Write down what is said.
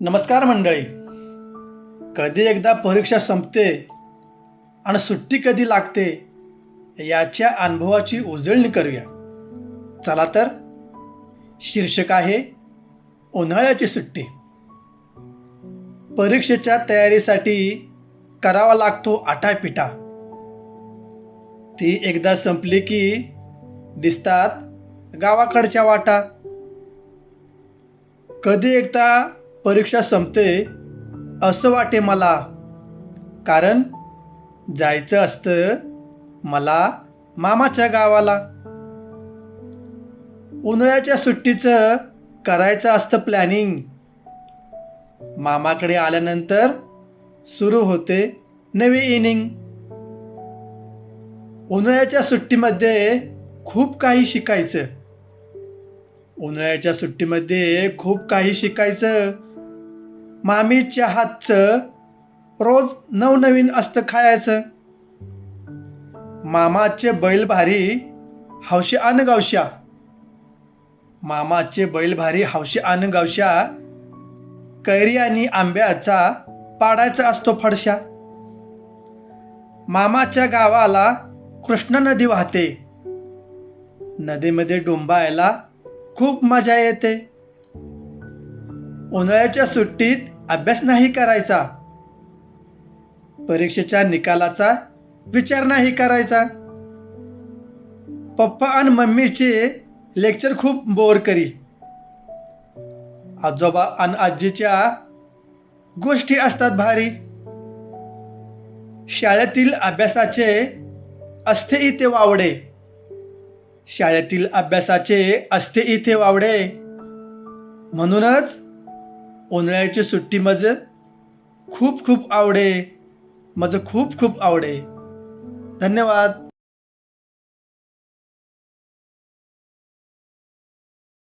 नमस्कार मंडळी. कधी एकदा परीक्षा संपते आणि सुट्टी कधी लागते याच्या अनुभवाची उजळणी करूया. चला तर शीर्षक आहे उन्हाळ्याची सुट्टी. परीक्षेच्या तयारीसाठी करावा लागतो आटापिटा. ती एकदा संपली की दिसतात गावाकडच्या वाटा. कधी एकदा परीक्षा संपते असं वाटे मला. कारण जायचं असतं मला मामाच्या गावाला. उन्हाळ्याच्या सुट्टीचं करायचं असतं प्लॅनिंग मामाकडे आल्यानंतर सुरू होते नवी इनिंग उन्हाळ्याच्या सुट्टीमध्ये खूप काही शिकायचं. उन्हाळ्याच्या सुट्टीमध्ये खूप काही शिकायचं. मामीच्या हातचं रोज नवनवीन असतं खायचं. मामाचे बैल भारी हौशी आण गावशा मामाचे बैल भारी हौशी आण गावशा कैरी आणि आंब्याचा पाडायचा असतो फडशा मामाच्या गावाला कृष्णा नदी वाहते. नदीमध्ये डोंबायला खूप मजा येते. उन्हाळ्याच्या सुट्टीत अभ्यास नाही करायचा. परीक्षेच्या निकालाचा विचार नाही करायचा. पप्पा आणि मम्मीचे लेक्चर खूप बोर करी आजोबा आणि आजीच्या गोष्टी असतात भारी. शाळेतील अभ्यासाचे असते इथे वावडे. शाळेतील अभ्यासाचे असते इथे वावडे. म्हणूनच उन्हाळ्याची सुट्टी माझं खूप खूप आवडे. माझं खूप खूप आवडे. धन्यवाद.